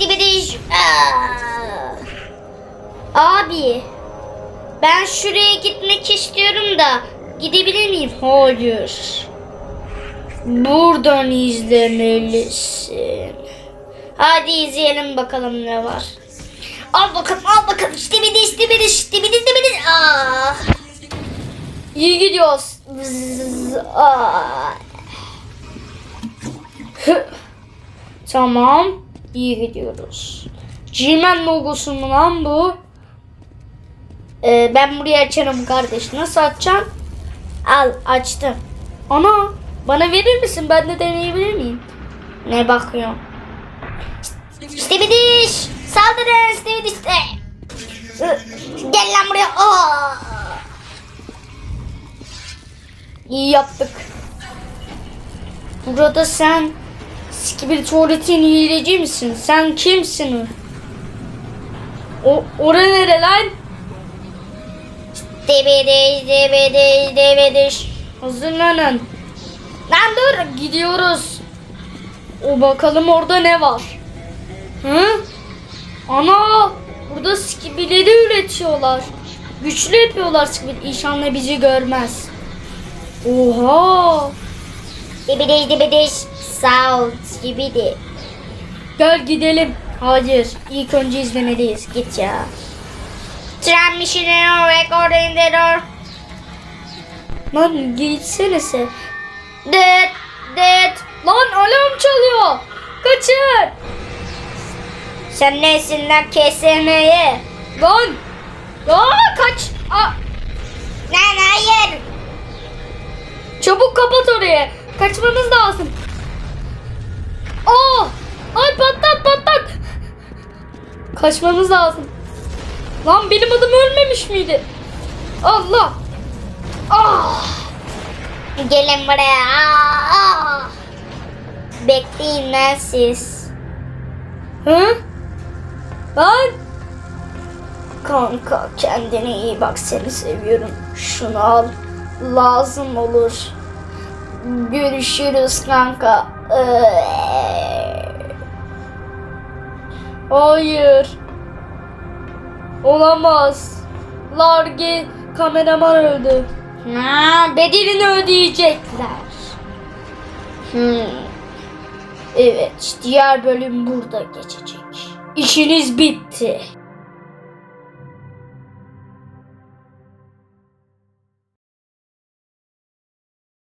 dibidiş. Aa. Abi. Ben şuraya gitmek istiyorum da gidebilir miyim? Hayır. Buradan izlemelisin. Hadi izleyelim bakalım ne var. Al bakalım al bakalım. İşte bir de işte bir de işte bir de işte bir de. Aa. İyi gidiyoruz. Hı. tamam. İyi gidiyoruz. G-Man logosu mu lan bu? Ee, ben buraya açarım kardeş. Nasıl açacağım? Al açtım. Ana bana verir misin? Ben de deneyebilir miyim? Ne bakıyorum? İşte bir diş. Saldırın işte bir diş. de. Hı, Gel lan buraya. Aa. İyi yaptık. Burada sen Skibidi tuvaletin hileci misin? Sen kimsin? O, ora nere lan? Debedeş, debedeş, debedeş. Hazırlanın. Lan dur, gidiyoruz. O bakalım orada ne var? Hı? Ana, burada skibileri üretiyorlar. Güçlü yapıyorlar skibidi. İnşallah bizi görmez. Oha. Debedeş. Sağ ol, skibidi. Gel gidelim. Hayır, ilk önce izlemeliyiz. Git ya. Transmission record in the door. Lan gitsenize. Dıt dıt. Lan alarm çalıyor. Kaçın. Sen nesin lan kesemeye? Lan. Aa kaç. Aa. Lan hayır. Çabuk kapat orayı. Kaçmamız lazım. Aa. Ay patlat patlat. Kaçmamız lazım. Lan benim adım ölmemiş miydi? Allah. Ah. Gelin buraya. Ah. Bekleyin lan siz. Hı? Ben? Kanka kendine iyi bak seni seviyorum. Şunu al. Lazım olur. Görüşürüz kanka. Hayır. Olamaz. Largi kameraman öldü. Ha, bedelini ödeyecekler. Hmm. Evet, diğer bölüm burada geçecek. İşiniz bitti.